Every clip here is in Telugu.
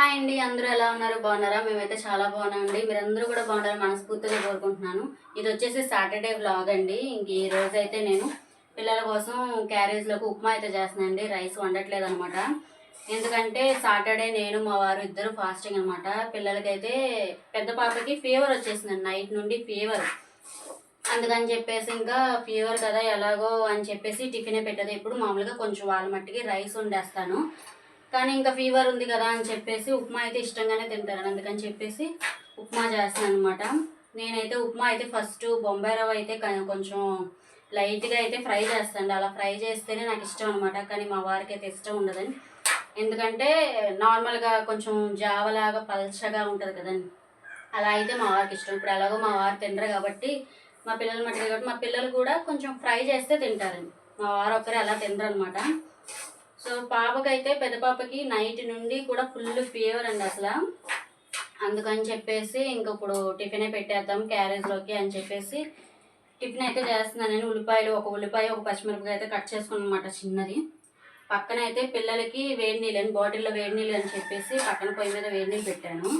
హాయ్ అండి అందరూ ఎలా ఉన్నారు? బాగున్నారా? మేమైతే చాలా బాగున్నామండి. మీరందరూ కూడా బాగున్నారు మనస్ఫూర్తిగా కోరుకుంటున్నాను. ఇది వచ్చేసి సాటర్డే వ్లాగ్ అండి. ఇంక ఈ రోజు అయితే నేను పిల్లల కోసం క్యారేజ్లోకి ఉప్మా అయితే చేస్తున్నానండి. రైస్ వండట్లేదు అనమాట ఎందుకంటే సాటర్డే నేను మా వారు ఇద్దరు ఫాస్టింగ్ అనమాట. పిల్లలకైతే పెద్ద పాపకి ఫీవర్ వచ్చేసిందండి. నైట్ నుండి ఫీవర్. అందుకని చెప్పేసి ఇంకా ఫీవర్ కదా ఎలాగో అని చెప్పేసి టిఫినే పెట్టదు. ఇప్పుడు మామూలుగా కొంచెం వాళ్ళ మట్టికి రైస్ వండేస్తాను. కానీ ఇంకా ఫీవర్ ఉంది కదా అని చెప్పేసి ఉప్మా అయితే ఇష్టంగానే తింటారు అందుకని చెప్పేసి ఉప్మా చేస్తాను అనమాట నేనైతే ఉప్మా అయితే ఫస్ట్ బొంబాయి రవ్వ అయితే కొంచెం లైట్గా అయితే ఫ్రై చేస్తాను అలా ఫ్రై చేస్తేనే నాకు ఇష్టం అనమాట కానీ మా వారికి అయితే ఇష్టం ఉండదని ఎందుకంటే నార్మల్గా కొంచెం జావలాగా పల్చగా ఉంటుంది కదండి. అలా అయితే మా వారికి ఇష్టం. ఇప్పుడు ఎలాగో మా వారు తినరు కాబట్టి మా పిల్లలు మట్టి కాబట్టి మా పిల్లలు కూడా కొంచెం ఫ్రై చేస్తే తింటారండి. మా వారు ఒక్కరే అలా తినరు అనమాట సో పాపకైతే పెద్ద పాపకి నైట్ నుండి కూడా ఫుల్ ఫీవర్ అండి అసలు. అందుకని చెప్పేసి ఇంకా ఇప్పుడు టిఫినే పెట్టేద్దాం క్యారేజ్లోకి అని చెప్పేసి టిఫిన్ అయితే చేస్తున్నాను నేను ఉల్లిపాయలు ఒక ఉల్లిపాయ ఒక పచ్చిమిరపకాయ అయితే కట్ చేసుకున్నమాట చిన్నది. పక్కన అయితే పిల్లలకి వేడి నీళ్ళు అని బాటిల్లో వేడి నీళ్ళు అని చెప్పేసి పక్కన పొయ్యి మీద వేడి నీళ్ళు పెట్టాను.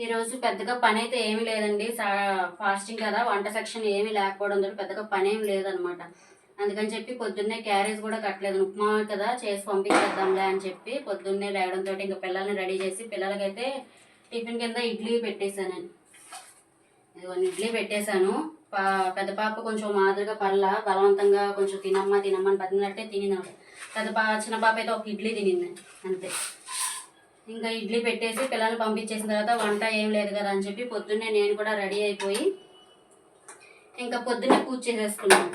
ఈరోజు పెద్దగా పని అయితే ఏమీ లేదండి. సా- ఫాస్టింగ్ కదా వంట సెక్షన్ ఏమీ లేకపోవడంతో పెద్దగా పని ఏమి లేదనమాట. అందుకని చెప్పి పొద్దున్నే క్యారేజ్ కూడా కట్టలేదు. ఉప్మా కదా చేసి పంపించేద్దాంలే అని చెప్పి పొద్దున్నే లేవడంతో ఇంకా పిల్లల్ని రెడీ చేసి పిల్లలకైతే టిఫిన్ కింద ఇడ్లీ పెట్టేశాను. ఇదిగోండి ఇడ్లీ పెట్టేశాను. పా- పెద్ద పాప కొంచెం మాదిరిగా పళ్ళ బలవంతంగా కొంచెం తినమ్మా తినమ్మా అని బతికినట్టే తినింది పెద్ద పా చిన్న పాప అయితే ఒక ఇడ్లీ తినింది. అంతే. ఇంకా ఇడ్లీ పెట్టేసి పిల్లల్ని పంపించేసిన తర్వాత వంట ఏం లేదు కదా అని చెప్పి పొద్దున్నే నేను కూడా రెడీ అయిపోయి ఇంకా పొద్దున్నే పూజ చేసేసుకున్నాను.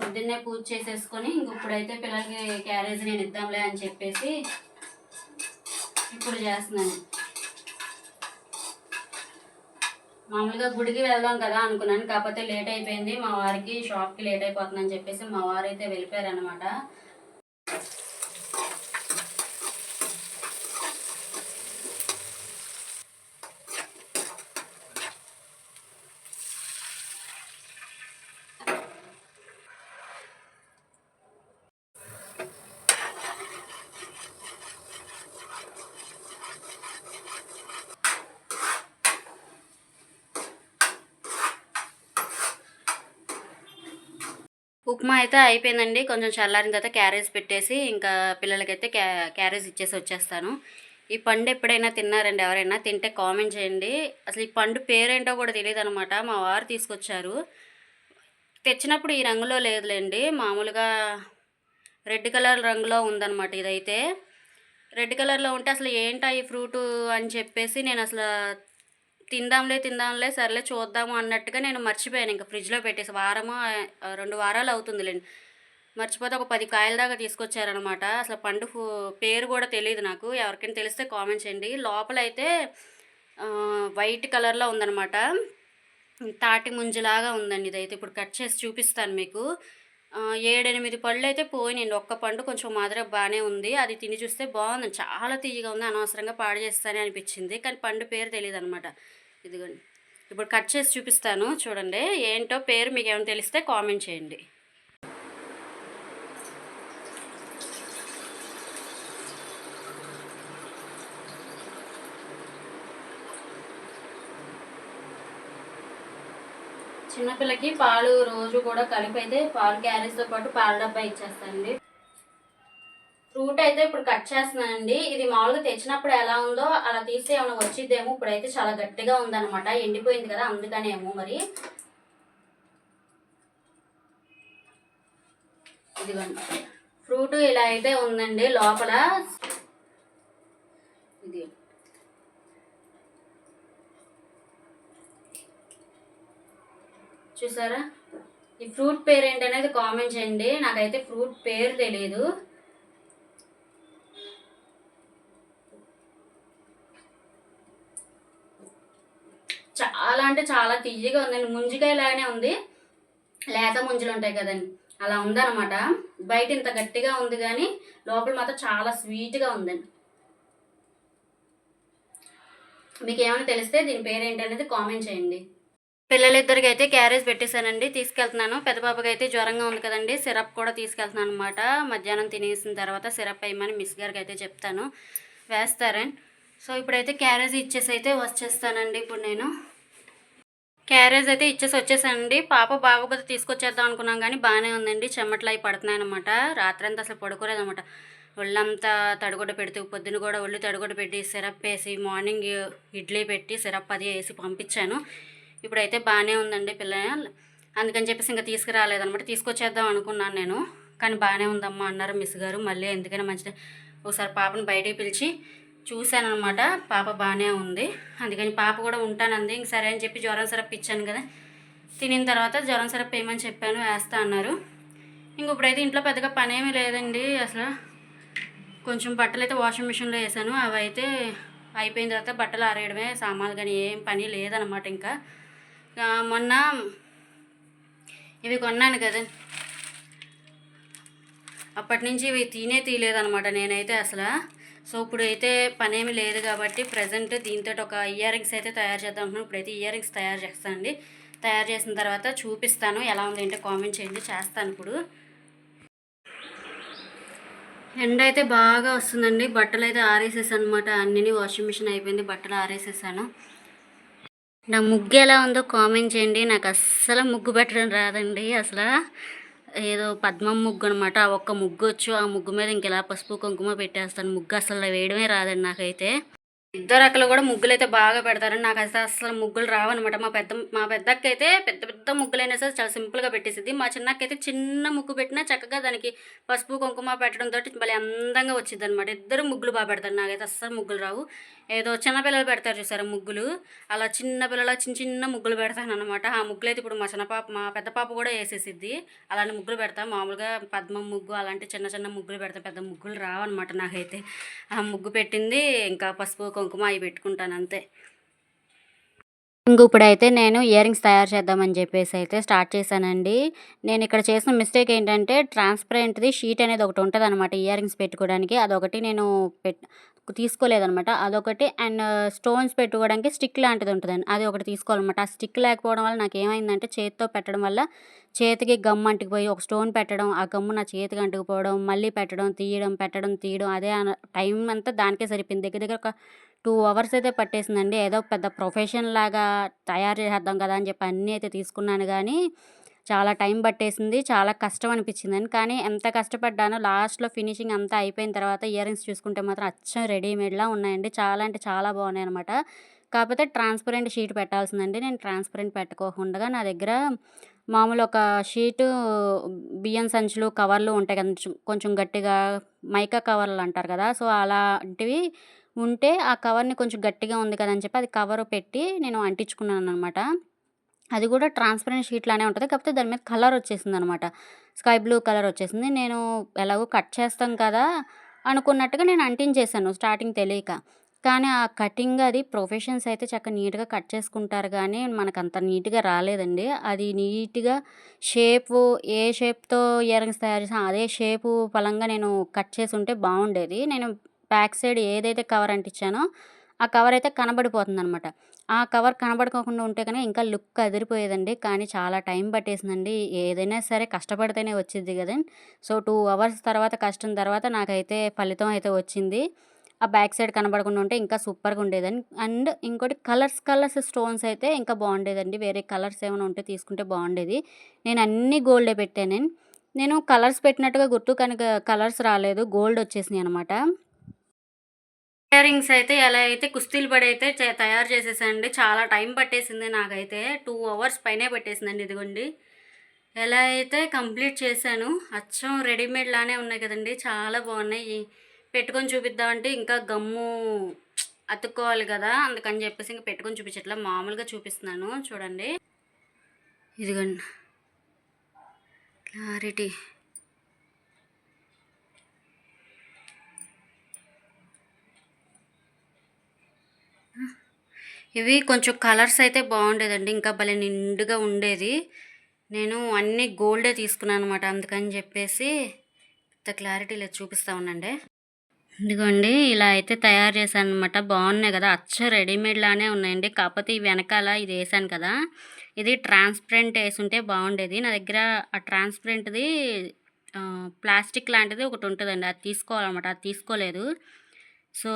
పొద్దున్నే పూజ చేసేసుకొని ఇంక ఇప్పుడైతే పిల్లలకి క్యారేజ్ నేను ఇద్దాంలే అని చెప్పేసి ఇప్పుడు చేస్తున్నాను. మామూలుగా గుడికి వెళ్దాం కదా అనుకున్నాను కాకపోతే లేట్ అయిపోయింది. మా వారికి షాప్కి లేట్ అయిపోతుందని చెప్పేసి మా వారు అయితే ఉప్మా అయితే అయిపోయిందండి. కొంచెం చల్లారిన తర్వాత క్యారేజ్ పెట్టేసి ఇంకా పిల్లలకైతే క్యా క్యారేజ్ ఇచ్చేసి వచ్చేస్తాను. ఈ పండు ఎప్పుడైనా తిన్నారండి ఎవరైనా? తింటే కామెంట్ చేయండి. అసలు ఈ పండు పేరేంటో కూడా తెలియదు అనమాట మా వారు తీసుకొచ్చారు. తెచ్చినప్పుడు ఈ రంగులో లేదులేండి. మామూలుగా రెడ్ కలర్ రంగులో ఉందన్నమాట ఇదైతే. రెడ్ కలర్లో ఉంటే అసలు ఏంటా ఈ ఫ్రూట్ అని చెప్పేసి నేను అసలు తిందాంలే తిందాంలే సర్లే చూద్దాము అన్నట్టుగా నేను మర్చిపోయాను. ఇంకా ఫ్రిడ్జ్లో పెట్టేసి వారము రెండు వారాలు అవుతుందిలేండి. మర్చిపోతే ఒక పది కాయల దాకా తీసుకొచ్చారనమాట అసలు పండు పేరు కూడా తెలియదు నాకు. ఎవరికైనా తెలిస్తే కామెంట్ చేయండి. లోపల అయితే వైట్ కలర్లో ఉందనమాట తాటి ముంజలాగా ఉందండి ఇదైతే. ఇప్పుడు కట్ చేసి చూపిస్తాను మీకు. ఏడెనిమిది పళ్ళు అయితే పోయినాయండి. ఒక్క పండు కొంచెం మాదిరి బాగానే ఉంది. అది తిని చూస్తే బాగుంది. చాలా తీయగా ఉంది. అనవసరంగా పాడు చేస్తానే అనిపించింది. కానీ పండు పేరు తెలియదు అనమాట ఇదిగోండి. ఇప్పుడు కట్ చేసి చూపిస్తాను చూడండి. ఏంటో పేరు మీకు ఏమైనా తెలిస్తే కామెంట్ చేయండి. చిన్నపిల్లకి పాలు రోజు కూడా కలిపి అయితే పాలు క్యారేజ్తో పాటు పాల డబ్బా ఇచ్చేస్తానండి. ఫ్రూట్ అయితే ఇప్పుడు కట్ చేస్తున్నానండి. ఇది మామూలుగా తెచ్చినప్పుడు ఎలా ఉందో అలా తీస్తే ఏమైనా వచ్చిద్దేమో. ఇప్పుడైతే చాలా గట్టిగా ఉందన్నమాట. ఎండిపోయింది కదా అందుకనేమో మరి. ఇదిగోండి. ఫ్రూట్ ఇలా అయితే ఉందండి లోపల. ఇది. చూసారా? ఈ ఫ్రూట్ పేరు ఏంటనేది కామెంట్ చేయండి. నాకైతే ఫ్రూట్ పేరు తెలియదు చాలా అంటే చాలా తీయగా ఉందండి ముంజికాయలాగానే ఉంది. లేత ముంజులు ఉంటాయి కదండి. అలా ఉందన్నమాట. బయట ఇంత గట్టిగా ఉంది కానీ లోపల మాత్రం చాలా స్వీట్గా ఉందండి. మీకు ఏమైనా తెలిస్తే దీని పేరు ఏంటి అనేది కామెంట్ చేయండి. పిల్లలిద్దరికి అయితే క్యారేజ్ పెట్టేశానండి. తీసుకెళ్తున్నాను. పెద్ద పాపకి అయితే జ్వరంగా ఉంది కదండి. సిరప్ కూడా తీసుకెళ్తున్నాను అనమాట మధ్యాహ్నం తినేసిన తర్వాత సిరప్ వేయమని మిస్ గారికి అయితే చెప్తాను. వేస్తారని సో ఇప్పుడైతే క్యారేజ్ ఇచ్చేసి అయితే వచ్చేస్తానండి. ఇప్పుడు నేను క్యారేజ్ అయితే ఇచ్చేసి వచ్చేసండి పాప బాగోపోతే తీసుకొచ్చేద్దాం అనుకున్నాం కానీ బాగానే ఉందండి. చెమట్లు అవి పడుతున్నాయి అనమాట రాత్రంతా అసలు పడుకోలేదన్నమాట. ఒళ్ళంతా తడిగుడ్డ పెడితే పొద్దున కూడా ఒళ్ళు తడిగుడ్డ పెట్టి సిరప్ వేసి మార్నింగ్ ఇడ్లీ పెట్టి సిరప్ అది వేసి పంపించాను. ఇప్పుడైతే బాగానే ఉందండి పిల్ల. అందుకని చెప్పేసి ఇంకా తీసుకురాలేదనమాట తీసుకొచ్చేద్దాం అనుకున్నాను నేను. కానీ బాగానే ఉందమ్మా అన్నారు మిస్ గారు. మళ్ళీ ఎందుకైనా మంచిది. ఒకసారి పాపను బయటికి పిలిచి చూశాను అనమాట పాప బాగానే ఉంది. అందుకని పాప కూడా ఉంటానంది. ఇంక సరే అని చెప్పి జ్వరం సిరప్ ఇచ్చాను కదా. తినిన తర్వాత జ్వరం సిరప్ వేయమని చెప్పాను. వేస్తా అన్నారు. ఇంక ఇప్పుడైతే ఇంట్లో పెద్దగా పని ఏమీ లేదండి. అసలు కొంచెం బట్టలు అయితే వాషింగ్ మిషన్లో వేసాను. అవి అయితే అయిపోయిన తర్వాత బట్టలు ఆరేయడమే సామాన్లు కానీ ఏం పని లేదనమాట ఇంకా. మొన్న ఇవి కొన్నాను కదా. అప్పటి నుంచి ఇవి తినే తీయలేదనమాట నేనైతే అసలు. సో ఇప్పుడు అయితే పనేమి లేదు కాబట్టి ప్రజెంట్ దీంతో ఒక ఇయర్ రింగ్స్ అయితే తయారు చేద్దాం అనుకున్నాను ఇప్పుడైతే ఇయర్ రింగ్స్ తయారు చేస్తానండి తయారు చేసిన తర్వాత చూపిస్తాను ఎలా ఉంది ఏంటో కామెంట్ చేయండి. చేస్తాను ఇప్పుడు. ఎండ అయితే బాగా వస్తుందండి. బట్టలు అయితే ఆరేసేసాను అనమాట అన్నీ వాషింగ్ మిషన్ అయిపోయింది. బట్టలు ఆరేసేసాను. నా ముగ్గు ఎలా ఉందో కామెంట్ చేయండి. నాకు అస్సలు ముగ్గు పెట్టడం రాదండి అసలు. ఏదో పద్మం ముగ్గు అనమాట ఆ ఒక్క ముగ్గు వచ్చు ఆ ముగ్గు మీద ఇంకెలా పసుపు కుంకుమ పెట్టేస్తాను. ముగ్గు అసలు వేయడమే రాదండి నాకైతే. ఇద్దరు అక్కలు కూడా ముగ్గులు అయితే బాగా పెడతారని నాకు అయితే అసలు ముగ్గులు రావన్నమాట. మా పెద్ద మా పెద్దక్క అయితే పెద్ద పెద్ద ముగ్గులైనా సరే చాలా సింపుల్గా పెట్టేసింది మా చిన్నక్క అయితే చిన్న ముగ్గు పెట్టినా చక్కగా దానికి పసుపు కుంకుమ పెట్టడం తోటి భలే అందంగా వచ్చింది అనమాట ఇద్దరు ముగ్గులు బాగా పెడతారు. నాకైతే అస్సలు ముగ్గులు రావు. ఏదో చిన్నపిల్లలు పెడతారు చూసారా ముగ్గులు? అలా చిన్న పిల్లల చిన్న చిన్న ముగ్గులు పెడతాను అనమాట ఆ ముగ్గులు అయితే ఇప్పుడు మా చిన్న పాప మా పెద్ద పాప కూడా వేసేసిద్ది. అలాంటి ముగ్గులు పెడతా. మామూలుగా పద్మం ముగ్గు అలాంటి చిన్న చిన్న ముగ్గులు పెడతా. పెద్ద ముగ్గులు రావన్నమాట నాకైతే. ఆ ముగ్గు పెట్టింది. ఇంకా పసుపు కుంకుమ అవి పెట్టుకుంటాను అంతే. ఇంక ఇప్పుడైతే నేను ఇయర్ రింగ్స్ తయారు చేద్దామని చెప్పేసి అయితే స్టార్ట్ చేశానండి. నేను ఇక్కడ చేసిన మిస్టేక్ ఏంటంటే ట్రాన్స్పరెంట్ది షీట్ అనేది ఒకటి ఉంటుంది అనమాట ఇయర్ రింగ్స్ పెట్టుకోవడానికి. అదొకటి నేను పెట్ తీసుకోలేదనమాట. అదొకటి. అండ్ స్టోన్స్ పెట్టుకోవడానికి స్టిక్ లాంటిది ఉంటుందండి. అది ఒకటి తీసుకోవాలన్నమాట ఆ స్టిక్ లేకపోవడం వల్ల నాకు ఏమైందంటే చేతితో పెట్టడం వల్ల చేతికి గమ్ అంటుకుపోయి ఒక స్టోన్ పెట్టడం ఆ గమ్ము నా చేతికి అంటుకుపోవడం మళ్ళీ పెట్టడం తీయడం పెట్టడం తీయడం అదే టైం అంతా దానికే సరిపోయింది. దగ్గర దగ్గర ఒక టూ అవర్స్ అయితే పట్టేసిందండి. ఏదో పెద్ద ప్రొఫెషన్ లాగా తయారు చేద్దాం కదా అని చెప్పి అన్నీ అయితే తీసుకున్నాను. కానీ చాలా టైం పట్టేసింది చాలా కష్టం అనిపించిందని కానీ ఎంత కష్టపడ్డానో లాస్ట్లో ఫినిషింగ్ అంతా అయిపోయిన తర్వాత ఇయర్ రింగ్స్ చూసుకుంటే మాత్రం అచ్చం రెడీమేడ్లా ఉన్నాయండి. చాలా అంటే చాలా బాగున్నాయి అనమాట కాకపోతే ట్రాన్స్పరెంట్ షీట్ పెట్టాల్సిందండి. నేను ట్రాన్స్పరెంట్ పెట్టుకోకుండా నా దగ్గర మామూలు ఒక షీటు బియ్యం సంచులు కవర్లు ఉంటాయి కదా కొంచెం- కొంచెం గట్టిగా మైకా కవర్లు అంటారు కదా. సో అలాంటివి ఉంటే ఆ కవర్ని కొంచెం గట్టిగా ఉంది కదా అని చెప్పి అది కవర్ పెట్టి నేను అంటించుకున్నాను అనమాట అది కూడా ట్రాన్స్పరెంట్ షీట్ లానే ఉంటుంది. కాకపోతే దాని మీద కలర్ వచ్చేసింది అనమాట స్కై బ్లూ కలర్ వచ్చేసింది. నేను ఎలాగో కట్ చేస్తాం కదా అనుకున్నట్టుగా నేను అంటించేసాను స్టార్టింగ్ తెలియక. కానీ ఆ కటింగ్ అది ప్రొఫెషన్స్ అయితే చక్కగా నీట్గా కట్ చేసుకుంటారు కానీ మనకు అంత నీట్గా రాలేదండి. అది నీట్గా షేపు ఏ షేప్తో ఇయర్ రింగ్స్ తయారు చేసాను అదే షేపు పలంగా నేను కట్ చేసి ఉంటే బాగుండేది. నేను బ్యాక్ సైడ్ ఏదైతే కవర్ అంటించానో ఆ కవర్ అయితే కనబడిపోతుంది అనమాట ఆ కవర్ కనబడుకోకుండా ఉంటే కనుక ఇంకా లుక్ అదిరిపోయేదండి. కానీ చాలా టైం పట్టేసిందండి. ఏదైనా సరే కష్టపడితేనే వచ్చింది కదండి సో టూ అవర్స్ తర్వాత కష్టం తర్వాత నాకైతే ఫలితం అయితే వచ్చింది. ఆ బ్యాక్ సైడ్ కనబడకుండా ఉంటే ఇంకా సూపర్గా ఉండేదండి అండ్ ఇంకోటి కలర్స్ కలర్స్ స్టోన్స్ అయితే ఇంకా బాగుండేదండి. వేరే కలర్స్ ఏమైనా ఉంటే తీసుకుంటే బాగుండేది. నేను అన్ని గోల్డే పెట్టాను. నేను కలర్స్ పెట్టినట్టుగా గుర్తు కనుక కలర్స్ రాలేదు. గోల్డ్ వచ్చేసినాయి అనమాట ఇయర్ రింగ్స్ అయితే ఎలా అయితే కుస్తీలు పడి అయితే తయారు చేసేసానండి. చాలా టైం పట్టేసింది నాకైతే. టూ అవర్స్ పైనే పట్టేసిందండి ఇదిగోండి. ఎలా అయితే కంప్లీట్ చేశాను అచ్చం రెడీమేడ్ లానే ఉన్నాయి కదండి. చాలా బాగున్నాయి. పెట్టుకొని చూపిద్దామంటే ఇంకా గమ్ము అతుక్కోవాలి కదా. అందుకని చెప్పేసి ఇంకా పెట్టుకొని చూపించట్లా. మామూలుగా చూపిస్తున్నాను. చూడండి. ఇదిగోండి. క్లారిటీ. ఇవి కొంచెం కలర్స్ అయితే బాగుండేదండి. ఇంకా భలే నిండుగా ఉండేది. నేను అన్ని గోల్డే తీసుకున్నాను అనమాట అందుకని చెప్పేసి ఇంత క్లారిటీ లేదు. చూపిస్తా ఉండండి. ఇదిగోండి ఇలా అయితే తయారు చేశాను అనమాట బాగున్నాయి కదా. అచ్చ రెడీమేడ్ లానే ఉన్నాయండి. కాకపోతే ఈ వెనకాల ఇది వేసాను కదా. ఇది ట్రాన్స్పరెంట్ వేసుంటే బాగుండేది. నా దగ్గర ఆ ట్రాన్స్పరెంట్ది ప్లాస్టిక్ లాంటిది ఒకటి ఉంటుందండి. అది తీసుకోవాలన్నమాట. అది తీసుకోలేదు. సో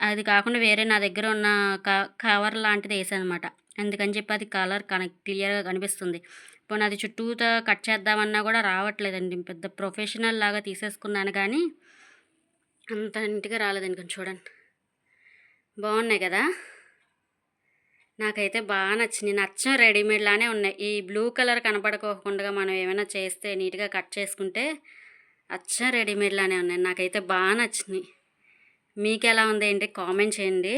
అది కాకుండా వేరే నా దగ్గర ఉన్న క- కవర్ లాంటిది వేసాను అనమాట అందుకని చెప్పి అది కలర్ కనెక్ క్లియర్గా కనిపిస్తుంది. పోనీ అది చుట్టూతో కట్ చేద్దామన్నా కూడా రావట్లేదండి. పెద్ద ప్రొఫెషనల్ లాగా తీసేసుకున్నాను కానీ అంత నీట్గా రాలేదండి కొంచెం చూడండి. బాగున్నాయి కదా? నాకైతే బాగా నచ్చింది నచ్చం రెడీమేడ్ లానే ఉన్నాయి. ఈ బ్లూ కలర్ కనపడకోకుండా మనం ఏమైనా చేస్తే నీట్గా కట్ చేసుకుంటే అచ్చం రెడీమేడ్ లానే ఉన్నాయి. నాకైతే బాగా నచ్చింది మీకు ఎలా ఉంది ఏంటి? కామెంట్ చేయండి.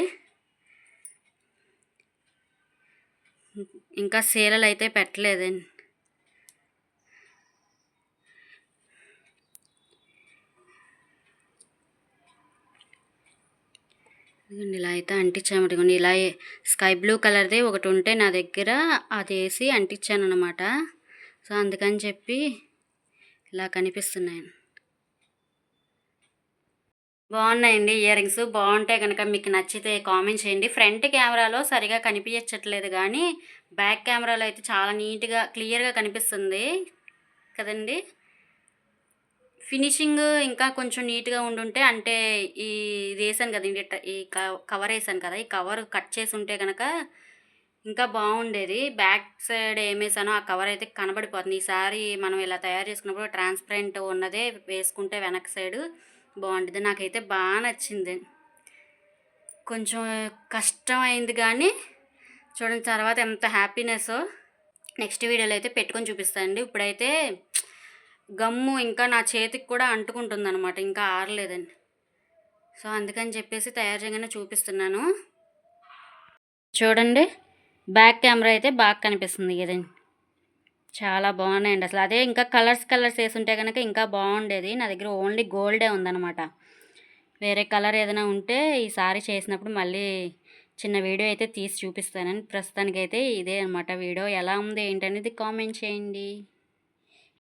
ఇంకా సీలలు అయితే పెట్టలేదండి ఇదిగోండి ఇలా అయితే అంటించాము. ఇదిగోండి ఇలా స్కై బ్లూ కలర్ది ఒకటి ఉంటే నా దగ్గర అది వేసి అంటించాను అనమాట సో అందుకని చెప్పి ఇలా కనిపిస్తున్నాయి. బాగున్నాయండి ఇయర్ రింగ్స్ బాగుంటే కనుక మీకు నచ్చితే కామెంట్ చేయండి. ఫ్రంట్ కెమెరాలో సరిగా కనిపించట్లేదు కానీ బ్యాక్ కెమెరాలో అయితే చాలా నీట్గా క్లియర్గా కనిపిస్తుంది కదండి. ఫినిషింగ్ ఇంకా కొంచెం నీట్గా ఉండుంటే అంటే ఈ ఇది వేసాను కదండి ఈ కవర్ వేసాను కదా ఈ కవర్ కట్ చేసి ఉంటే కనుక ఇంకా బాగుండేది. బ్యాక్ సైడ్ ఏం వేసానో ఆ కవర్ అయితే కనబడిపోతుంది. ఈసారి మనం ఇలా తయారు చేసుకున్నప్పుడు ట్రాన్స్పరెంట్ ఉన్నదే వేసుకుంటే వెనక సైడ్ బాగుంటుంది. నాకైతే బాగా నచ్చింది. కొంచెం కష్టం అయింది కానీ చూడండి తర్వాత ఎంత హ్యాపీనెస్ నెక్స్ట్ వీడియోలో అయితే పెట్టుకొని చూపిస్తానండి. ఇప్పుడైతే గమ్ము ఇంకా నా చేతికి కూడా అంటుకుంటుంది అనమాట ఇంకా ఆరలేదండి. సో అందుకని చెప్పేసి తయారు చేయగానే చూపిస్తున్నాను. చూడండి బ్యాక్ కెమెరా అయితే బాగా కనిపిస్తుంది కదండి. చాలా బాగున్నాయండి. అసలు అదే ఇంకా కలర్స్ కలర్స్ వేసుంటే కనుక ఇంకా బాగుండేది. నా దగ్గర ఓన్లీ గోల్డే ఉందన్నమాట. వేరే కలర్ ఏదైనా ఉంటే ఈసారి చేసినప్పుడు మళ్ళీ చిన్న వీడియో అయితే తీసి చూపిస్తానని ప్రస్తుతానికైతే ఇదే అనమాట వీడియో. ఎలా ఉంది ఏంటనేది కామెంట్ చేయండి.